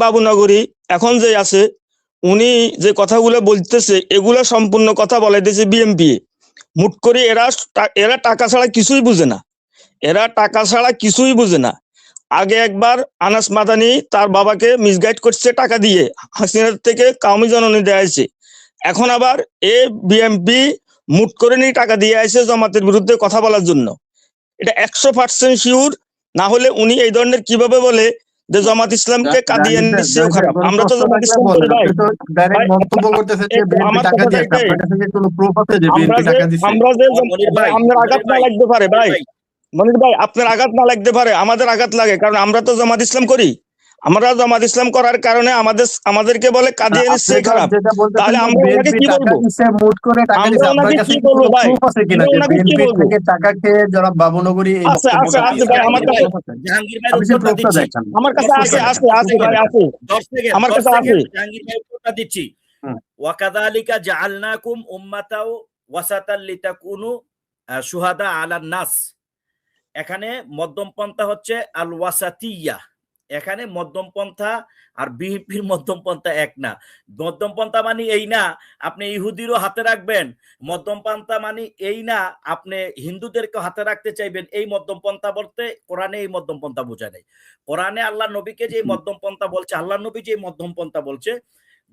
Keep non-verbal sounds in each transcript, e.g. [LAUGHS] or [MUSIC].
বাবুনগরী, এখন যে আছে, উনি যে কথাগুলো বলতেছে, এগুলো সম্পূর্ণ কথা বলাইতেছে বিএমপি মুট করে এরা এরা টাকা ছাড়া কিছুই বুঝে না। এরা টাকা ছাড়া কিছুই বুঝে না। আগে একবার আনাস মাদানি তার বাবাকে মিসগাইড করছে টাকা দিয়ে, হাসিনার থেকে কাউমি জননী দেয়া হয়েছে। এখন আবার এ বিএমপি মুট করে নিয়ে টাকা দিয়ে আছে জমাতের বিরুদ্ধে কথা বলার জন্য। এটা একশো পার্সেন্ট শিওর না হলে উনি এই ধরনের কীভাবে বলে যে জামাত ইসলামকে কাদিয়ান নিশ্চয় খারাপ আমরা তো জামাত ইসলাম করি ভাই। মন্তব্য করতেছে যে আমার টাকা কথা আপনার কাছে কি কোনো প্রুফ আছে যে বিএনপি টাকা দিছে? আমরা যে মনির ভাই, ভাই, আপনার মনির আঘাত না লাগতে পারে ভাই। মনির ভাই আপনার আঘাত না লাগতে পারে আমাদের আঘাত লাগে কারণ আমরা তো জামাত ইসলাম করি। আমরা জামাত ইসলাম করার কারণে আমাদের আমাদেরকে বলে কাদিয়ান নিশ্চয় খারাপ তাহলে আমরা ওনাকে কি বলব? মুট করে টাকা দিছে আপনার কাছে কি কি বলব ভাই? প্রুফ আছে কিনা আমরা যে ওনাকে কি বলব? টাকা খেয়ে যারা বাবুনগরী আছে, আছে, আছে ভাই, আমার কাছে- জাহাঙ্গীর ভাই উত্তরটা দিচ্ছি দেখান আমার কাছে আছে আছে আছে ভাই আছে দশ সেকেন্ড আমার কাছে আছে। জাহাঙ্গীর ভাই উত্তরটা দিচ্ছি ওয়াকাদালিকা জাআলনাকুম উম্মাতাও ওয়াসাতাল লিতাকুনু শুহাদা আলান নাস এখানে মধ্যম পন্থা হচ্ছে আল ওয়াসাতিয়া এখানে মধ্যম পন্থা আর বিএনপির মধ্যম পন্থা এক না। মধ্যম পন্থা মানে এই না, আপনি ইহুদিরও হাতে রাখবেন। মধ্যম পন্থা মানে এই না, আপনি হিন্দুদেরকে হাতে রাখতে চাইবেন। এই মধ্যম পন্থা বলতে কোরআনে এই মধ্যম পন্থা বোঝায় নাই কোরআনে আল্লাহ নবীকে যে মধ্যম পন্থা বলছে, আল্লাহ নবী যে মধ্যম পন্থা বলছে,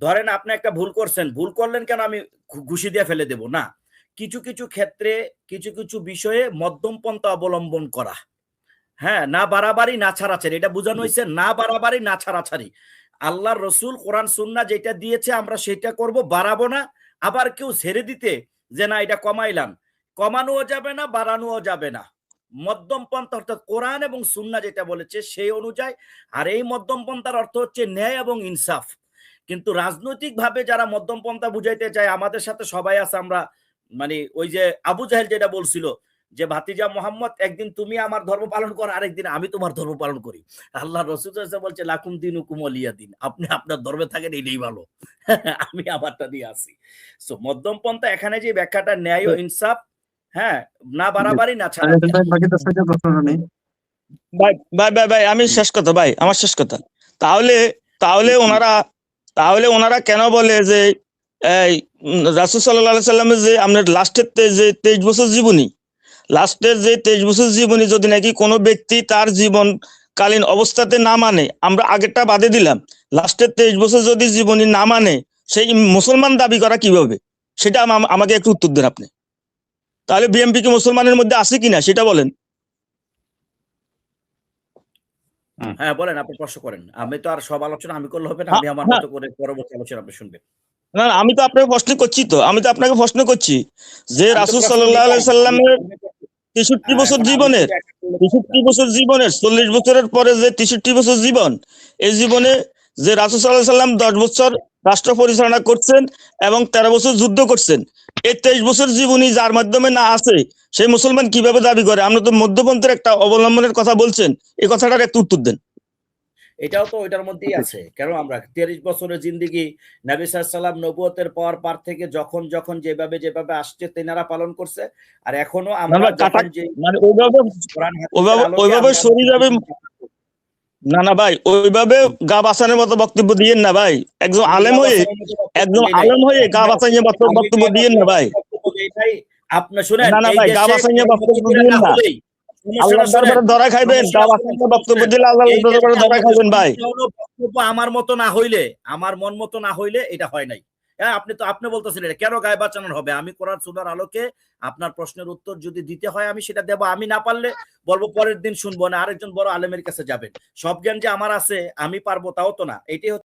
ধরেন আপনি একটা ভুল করছেন, ভুল করলেন কেন আমি ঘুষি দিয়ে ফেলে দেব? না। কিছু কিছু ক্ষেত্রে, কিছু কিছু বিষয়ে মধ্যম পন্থা অবলম্বন করা। হ্যাঁ না বাড়াবাড়ি, না ছাড়াছাড়ি। এটা বোঝানো হয়েছে, না বাড়াবাড়ি, না ছাড়াছাড়ি। আল্লাহর রসুল, কোরআন সুন্না যেটা দিয়েছে আমরা সেটা করব, বাড়াবো না। আবার কেউ ছেড়ে দিতে যে না, এটা কমাইলাম। কমানোও যাবে না, বাড়ানোও যাবে না। মধ্যম পন্থা অর্থাৎ কোরআন এবং সুন্না যেটা বলেছে সেই অনুযায়ী। আর এই মধ্যম পন্থার অর্থ হচ্ছে ন্যায় এবং ইনসাফ। কিন্তু রাজনৈতিক ভাবে যারা মধ্যম পন্থা বুঝাইতে চায়, আমাদের সাথে সবাই আছে, আমরা মানে ওই যে আবু জাহেল যেটা বলছিল যে ভাতিজা মোহাম্মদ একদিন তুমি আমার ধর্ম পালন করো আরেকদিন আমি তোমার ধর্ম পালন করি। আল্লাহ রসুল বলছে লাকুম দিন হুকুম অলিয়া দিন। আপনি আপনার ধর্মে থাকেন এটাই ভালো। [LAUGHS] আমি আমারটা দিয়ে আসি। সো মধ্যম পন্থা এখানে যে ব্যাখ্যাটা ন্যায় ও ইনসাফ হ্যাঁ না বাড়াবাড়ি না ছাড়া আচ্ছা, ভাই ভাই ভাই আমি শেষ কথা ভাই আমার শেষ কথা। তাহলে তাহলে ওনারা তাহলে ওনারা কেন বলে যে এই রাসুল সাল্লাহ সাল্লামের যে আপনার লাস্টের যে তেইশ বছর জীবনী লাস্টের যে তেইশ বছর জীবনী যদি নাকি কোনো ব্যক্তি তার জীবন কালীন অবস্থাতে না মানে আমরা আগেরটা বাদে দিলাম। লাস্টের তেইশ বছর যদি জীবনী না মানে সেই মুসলমান দাবি করা কীভাবে? সেটা আমাকে একটু উত্তর দেন আপনি। তাহলে বিএমপি কি মুসলমানের মধ্যে আছে কিনা সেটা বলেন। হ্যাঁ বলেন আপনি প্রশ্ন করেন। আমি তো আর সব আলোচনা আমি করলে হবে না আমি আমার হ্যাঁ। মতো করে পরবর্তী আলোচনা আপনি শুনবেন। না না, আমি তো আপনাকে প্রশ্ন করছি তো আমি তো আপনাকে প্রশ্ন করছি। যে রাসুল সাল্লাহ সাল্লামের তেষট্টি হ্যাঁ, বছর জীবনের শুধু তেষট্টি বছর জীবনের চল্লিশ বছরের পরে যে তেষট্টি বছর জীবন এই জীবনে যে রাসুল সাল্লাহ সাল্লাম দশ বছর রাষ্ট্র পরিচালনা করছেন এবং তেরো বছর যুদ্ধ করছেন এই তেইশ বছর জীবনী যার মাধ্যমে না আছে সেই মুসলমান কীভাবে দাবি করে? আমরা তো মধ্যপন্থের একটা অবলম্বনের কথা বলছেন এই কথাটার একটু উত্তর দেন। এটাও তো ওইটার মধ্যেই আছে। কেন আমরা তিরিশ বছরের জিন্দিগি নবী সাল্লাম নবুয়তের পর পার থেকে যখন যখন যেভাবে যেভাবে আসছে তেনারা পালন করছে। আর এখনও আমরা মানে ওইভাবে সরে যাবে না না ভাই ওইভাবে গা বাঁচানোর মতো বক্তব্য দিয়েন না ভাই। একজন আলেম হয়ে একদম আলেম হয়ে গা বাঁচাইয়ে বক্তব্য বক্তব্য দিয়েন না ভাই। আপনি শুনেন না, না ভাই, গা বাঁচাইয়ে বক্তব্য দিয়েন না। আমার মতো না হইলে আমার মন মতো না হইলে এটা হয় নাই। হ্যাঁ আপনি তো আপনি বলতেছেন এটা কেন গায়ে বাঁচানোর হবে? আমি কোরআন সুনার আলোকে আপনার প্রশ্নের উত্তর যদি দিতে হয় আমি সেটা দেবো আমি না পারলে বলব পরের দিন শুনব না আরেকজন বড় আলেমের কাছে যাবেন। সব জ্ঞান যে আমার আছে আমি পারব তাও তো না। এটাই হচ্ছে